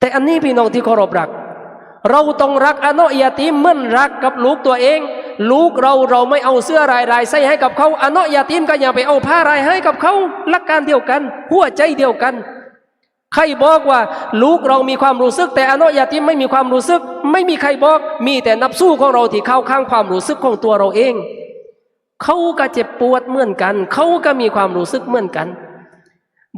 แต่อันนี้พี่น้องที่เคารพรัก เราต้องรักอโนยาติมเหมื่อนรักกับลูกตัวเอง ลูกเราเราไม่เอาเสื้อรายรายใส่ให้กับเขาอโนยาติมก็อย่าไปเอาผ้ารายให้กับเขาหลักการเดียวกัน หัวใจเดียวกัน ใครบอกว่า ลูกเรามีความรู้สึก แต่อโนยาติมไม่มีความรู้สึก ไม่มีใครบอก มีแต่นับสู้ของเราที่เข้าข้างความรู้สึกของตัวเราเองเขาก็เจ็บปวดเหมือนกัน เขาก็มีความรู้สึกเหมือนกัน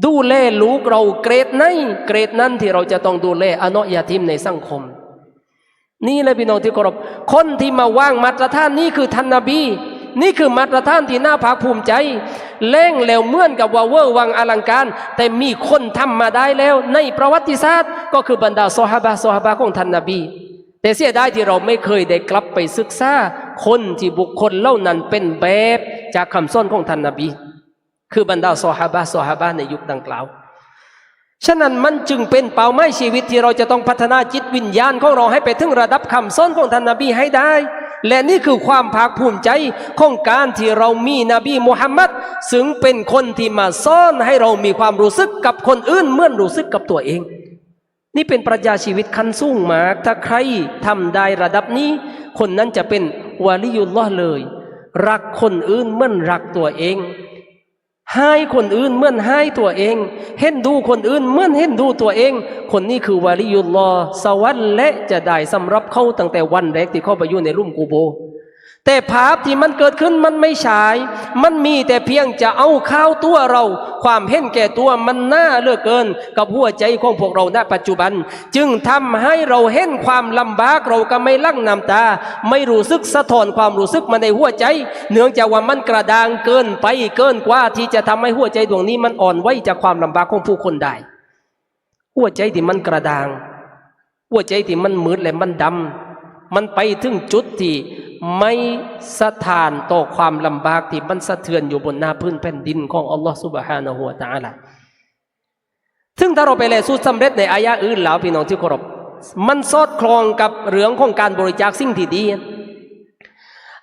ดูแลลูกเราเกรดไหนเกรดนั้นที่เราจะต้องดูแลอโนยาติมในสังคม นี่เลยพี่น้องที่เคารพคนที่มาว่างมาตรฐานนี่คือท่านนบี นี่คือมาตรฐานที่น่าภาคภูมิใจเล่งแล้วเมื่อนกับว่าเวอร์วังอลังการ แต่มีคนทำมาได้แล้ว ในประวัติศาสตร์ ก็คือบรรดาซอฮาบะซอฮาบะของท่านนบี แต่เสียดายที่เราไม่เคยได้กลับไปศึกษา คนที่บุคคลเล่านั้นเป็นแบบจากคำสอนของท่านนบี คือบรรดาซอฮาบะซอฮาบะในยุคดังกล่าวฉะนั้นมันจึงเป็นเป้าหมายชีวิตที่เราจะต้องพัฒนาจิตวิญญาณของเราให้ไปถึงระดับคำสอนของท่านนบีให้ได้ และนี่คือความภาคภูมิใจของการที่เรามีนบีมุฮัมมัดซึ่งเป็นคนที่มาสอนให้เรามีความรู้สึกกับคนอื่นเหมื่อนรู้สึกกับตัวเอง นี่เป็นปรัชญาชีวิตขั้นสูงมาก ถ้าใครทำได้ระดับนี้ คนนั้นจะเป็นวาลิยุลลอฮ์เลย รักคนอื่นเหมื่อนรักตัวเอง ให้คนอื่นเหมือนให้ตัวเอง เห็นดูคนอื่นเหมือนเห็นดูตัวเอง คนนี้คือวาลิยุลลอสวรรค์และจะได้สำรับเขาตั้งแต่วันแรกที่เข้าไปอยู่ในรุ่มกูโบ แต่ภาพที่มันเกิดขึ้นมันไม่ฉาย มันมีแต่เพียงจะเอาข้าวตัวเรา ความเห็นแก่ตัวมันน่าเลือกเกิน กับหัวใจของพวกเราณปัจจุบัน จึงทำให้เราเห็นความลำบากเราก็ไม่ลั่งน้ำตา ไม่รู้สึกสะท้อนความรู้สึกมาในหัวใจ เนื่องจากว่ามันกระด้างเกินไปเกินกว่าที่จะทำให้หัวใจดวงนี้มันอ่อนไหวจากความลำบากของผู้คนได้ หัวใจที่มันกระด้าง หัวใจที่มันมืดและมันดำมันไปถึงจุดที่ ไม่สะทานต่อความลำบากที่มันสะเทือนอยู่บนหน้าพื้นแผ่นดินของอัลลอฮฺสุบฮานะฮูวะตะอาลาซึ่งถ้าเราไปแลสูตรสำเร็จในอายะอื่นแล้วพี่น้องที่เคารพมันสอดคล้องกับเรื่องของการบริจาคสิ่งที่ดี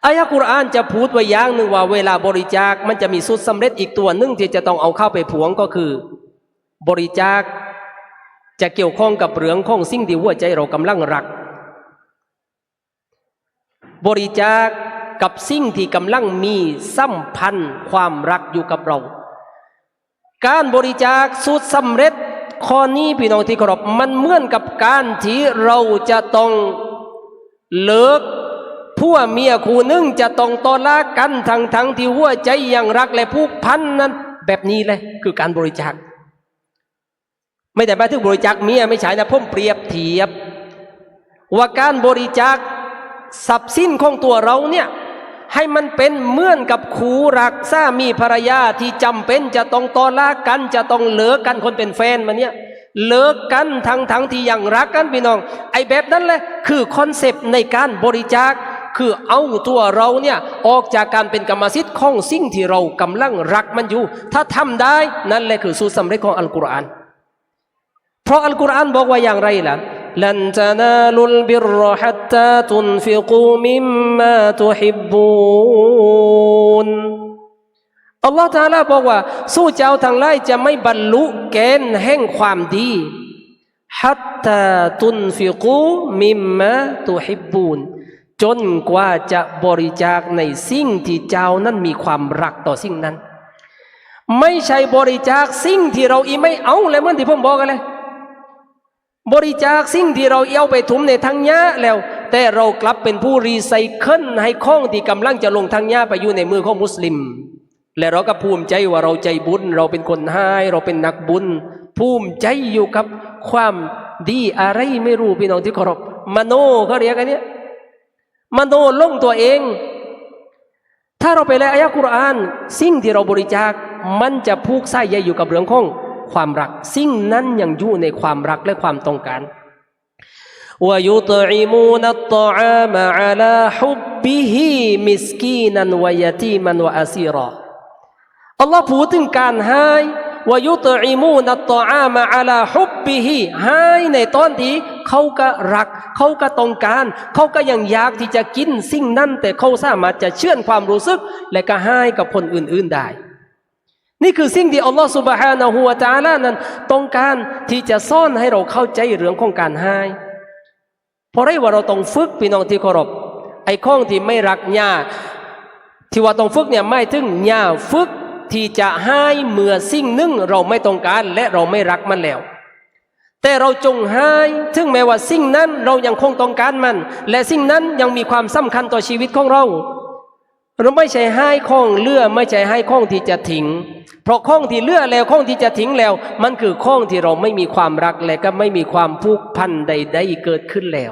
อายะกุรอานจะพูดไว้อย่างหนึ่งว่าเวลาบริจาคมันจะมีสูตรสำเร็จอีกตัวหนึ่งที่จะต้องเอาเข้าไปผวงก็คือ บริจาคจะเกี่ยวข้องกับเรื่องของสิ่งที่หัวใจเรากำลังรัก บริจาคกับสิ่งที่กำลังมีสัมพันธ์ความรักอยู่กับเรา การบริจาคสูตรสำเร็จข้อนี้พี่น้องที่เคารพมันเหมือนกับการที่เราจะต้องเลิกผัวเมียคู่นึงจะต้องต่อลากันทั้งทั้งที่หัวใจยังรักและผูกพันนั้น แบบนี้เลยคือการบริจาค ไม่แต่หมายถึงบริจาคเมียไม่ใช่นะผมเปรียบเทียบ ว่าการบริจาค ทรัพย์สินของตัวเราเนี่ยให้มันเป็นเหมือนกับคู่รักสามีภรรยาที่จำเป็นจะต้องต่อลากันจะต้องเลิกกันคนเป็นแฟนมาเนี่ยเลิกกันทั้งทั้งที่ยังรักกันพี่น้อง ไอ้แบบนั้นแหละคือคอนเซปต์ในการบริจาคคือเอาตัวเราเนี่ยออกจากการเป็นกรรมสิทธิ์ของสิ่งที่เรากำลังรักมันอยู่ ถ้าทำได้นั่นแหละคือสูตรสำเร็จของอัลกุรอาน เพราะอัลกุรอานบอกว่าอย่างไรล่ะ ลันตนาลุลบิรฮัตตาตุนฟิกูมิมมาตุฮิบอัลลอฮฺตาลาบอกว่า สู้เจ้าทั้งหลายจะไม่บรรลุแกนแห่งความดีฮัตตาตุนฟิกูมิมมาตุฮิบบูนจนกว่าจะบริจาคในสิ่งที่เจ้านั้นมีความรักต่อสิ่งนั้น ไม่ใช่บริจาคสิ่งที่เราอีไม่เอาเลยเหมื่อนที่ผมบอกกันเลย บริจาคสิ่งที่เราเอาไปถุมในทางหญ้าแล้ว แต่เรากลับเป็นผู้รีไซเคิลให้ข้องที่กำลังจะลงทางหญ้าไปอยู่ในมือของมุสลิม และเราก็ภูมิใจว่าเราใจบุญ เราเป็นคนให้เราเป็นนักบุญ ภูมิใจอยู่กับความดีอะไรไม่รู้พี่น้องที่เคารพมโนเขาเรียกกันเนี้ยมโนลงตัวเอง ถ้าเราไปแลอายะกุรอาน สิ่งที่เราบริจาค มันจะผูกไส้ใยอยู่กับเรื่องของ ความรัก สิ่งนั้นยังอยู่ในความรักและความต้องการ ويطعمون الطعام على حبه مسكينا ويتيما وأسيرا อัลลอฮ์พูดถึงการให้วายุตอิมูนัตตออามาอาลาฮุบบิฮิให้ในตอนที่เขาก็รัก เขาก็ต้องการ เขาก็ยังอยากที่จะกินสิ่งนั้น แต่เขาสามารถจะเชื่อนความรู้สึก และก็ให้กับคนอื่นๆได้ นี่คือสิ่งที่อัลลอฮฺสุบฮานะฮูวะตาลานั้นต้องการที่จะซ่อนให้เราเข้าใจเรื่องของการให้เพราะไรว่าเราต้องฝึกพี่น้องที่เคารพไอ้ข้องที่ไม่รักญาที่ว่าต้องฝึกเนี่ยไม่ถึงญาฝึกที่จะให้เมื่อสิ่งหนึ่งเราไม่ต้องการและเราไม่รักมันแล้ว แต่เราจงให้ถึงแม้ว่าสิ่งนั้นเรายังคงต้องการมัน และสิ่งนั้นยังมีความสำคัญต่อชีวิตของเรา เราไม่ใช่ให้ข้องเลื่อไม่ใช่ให้ข้องที่จะทิ้งเพราะข้องที่เลื่อแล้วข้องที่จะทิ้งแล้ว มันคือข้องที่เราไม่มีความรักและก็ไม่มีความผูกพันใดๆเกิดขึ้นแล้ว